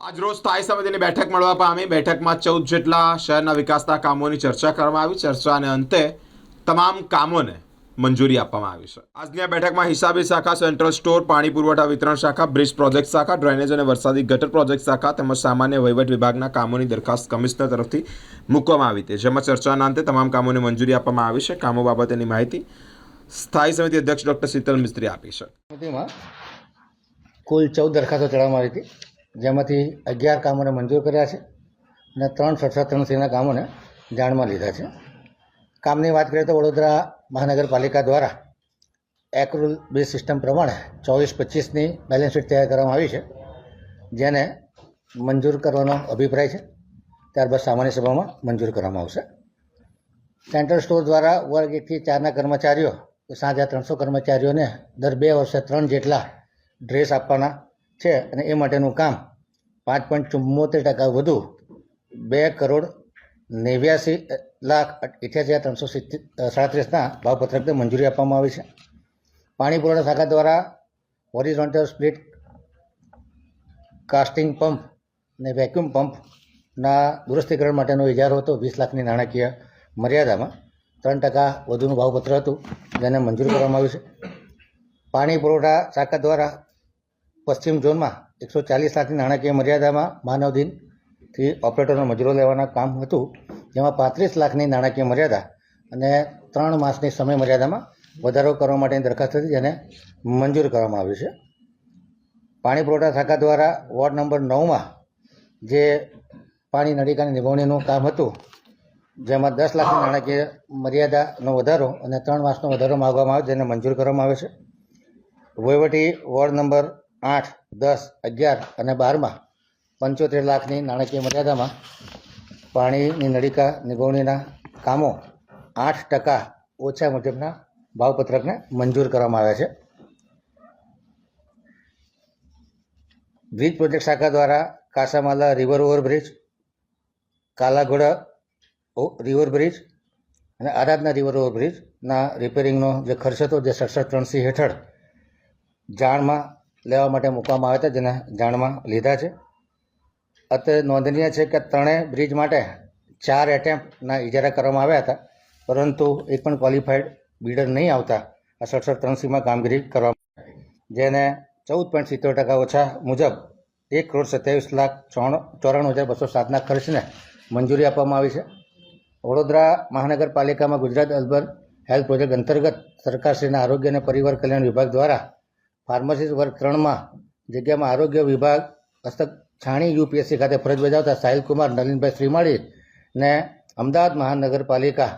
આજરોજ સ્થાયી સમિતિની બેઠક મળવા પામી. બેઠકમાં ચૌદ જેટલા શહેરના વિકાસના કામોની ચર્ચા કરવામાં આવી. ચર્ચાને અંતે તમામ કામોને મંજૂરી આપવામાં આવી છે. આજની આ બેઠકમાં હિસાબી શાખા, સેન્ટ્રલ સ્ટોર, પાણી પુરવઠા વિતરણ શાખા, બ્રિજ પ્રોજેક્ટ શાખા, ડ્રેનેજ અને વરસાદી ગટર પ્રોજેક્ટ શાખા તેમજ સામાન્ય વહીવટ વિભાગના કામોની દરખાસ્ત કમિશનર તરફથી મૂકવામાં આવી હતી. જેમાં ચર્ચાના અંતે તમામ કામોને મંજૂરી આપવામાં આવી છે. કામો બાબતેની માહિતી સ્થાયી સમિતિ અધ્યક્ષ ડોક્ટર શીતલ મિસ્ત્રી આપી છે. કુલ ચૌદ દરખાસ્તો ચડાવવામાં આવી હતી. જેમાંથી અગિયાર કામોને મંજૂર કર્યા છે અને ત્રણ સત્તાત્રણસીના કામોને જાણમાં લીધા છે. કામની વાત કરીએ તો વડોદરા મહાનગરપાલિકા દ્વારા એક્રુલ બે સિસ્ટમ પ્રમાણે ચોવીસ પચીસની બેલેન્સ શીટ તૈયાર કરવામાં આવી છે, જેને મંજૂર કરવાનો અભિપ્રાય છે. ત્યારબાદ સામાન્ય સભામાં મંજૂર કરવામાં આવશે. સેન્ટ્રલ સ્ટોર દ્વારા વર્ગ એકથી ચારના કર્મચારીઓ સાંજે ત્રણસો કર્મચારીઓને દર બે વર્ષે ત્રણ જેટલા ડ્રેસ આપવાના છે અને એ માટેનું કામ પાંચ પોઈન્ટ ચુમ્મોતેર ટકા વધુ બે કરોડ નેવ્યાસી લાખ અઠ્યાસી હજાર ત્રણસો સિત્તેર સાડત્રીસના ભાવપત્રકને મંજૂરી આપવામાં આવી છે. પાણી પુરવઠા શાખા દ્વારા હોરિઝોન્ટલ સ્પ્લિટ કાસ્ટિંગ પંપ અને વેક્યુમ પંપના દુરસ્તીકરણ માટેનો ઇજારો હતો. વીસ લાખની નાણાકીય મર્યાદામાં ત્રણ ટકા વધુનું ભાવપત્ર હતું, જેને મંજૂર કરવામાં આવ્યું છે. પાણી પુરવઠા શાખા દ્વારા પશ્ચિમ ઝોનમાં એકસો ચાલીસ લાખની નાણાકીય મર્યાદામાં માનવ દિનથી ઓપરેટરનો મજૂરો લેવાના કામ હતું, જેમાં પાંત્રીસ લાખની નાણાકીય મર્યાદા અને ત્રણ માસની સમય મર્યાદામાં વધારો કરવા માટેની દરખાસ્ત હતી, જેને મંજૂર કરવામાં આવ્યું છે. પાણી પુરવઠા શાખા દ્વારા વોર્ડ નંબર નવમાં જે પાણી નળીકાની નિભાવણીનું કામ હતું, જેમાં દસ લાખની નાણાકીય મર્યાદાનો વધારો અને ત્રણ માસનો વધારો માગવામાં આવે જેને મંજૂર કરવામાં આવે છે. વહીવટી વોર્ડ નંબર આઠ, દસ, અગિયાર અને બારમાં પંચોતેર લાખની નાણાકીય મર્યાદામાં પાણીની નળિકા નિભાવણીના કામો આઠ ટકા ઓછા મુજબના ભાવપત્રકને મંજૂર કરવામાં આવ્યા છે. બ્રિજ પ્રોજેક્ટ શાખા દ્વારા કાસામાલા river overbridge, Kalaghoda river bridge અને આરાધના રિવર ઓવરબ્રિજના રિપેરિંગનો જે ખર્ચ હતો, જે સડસઠ ત્રણસી હેઠળ જાણમાં લેવા માટે મૂકવામાં આવ્યા હતા જેને જાણમાં લીધા છે અત્યારે નોંધનીય છે કે ત્રણેય બ્રિજ માટે ચાર એટેમ્પના ઇજારા કરવામાં આવ્યા હતા, પરંતુ એક પણ ક્વોલિફાઈડ બિલ્ડર નહીં આવતા, આ સડસઠ ત્રણસીમાં કામગીરી કરવામાં. જેને ચૌદ પોઈન્ટ સિત્તેર ટકા ઓછા મુજબ એક કરોડ સત્યાવીસ લાખ ચોરાણું હજાર બસો સાતના ખર્ચને મંજૂરી આપવામાં આવી છે વડોદરા મહાનગરપાલિકામાં ગુજરાત અર્બન હેલ્થ પ્રોજેક્ટ અંતર્ગત સરકારશ્રીના આરોગ્ય અને પરિવાર કલ્યાણ વિભાગ દ્વારા ફાર્મસી વર્ગ ત્રણમાં જગ્યામાં આરોગ્ય વિભાગ, હસ્તક છાણી યુપીએસસી ખાતે ફરજ બજાવતા સાહિલકુમાર, નલિનભાઈ શ્રીમાળી ને અમદાવાદ મહાનગરપાલિકા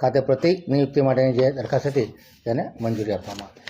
ખાતે પ્રતિનિયુક્તિ માટેની જે દરખાસ્ત હતી તેને મંજૂરી આપવામાં આવી.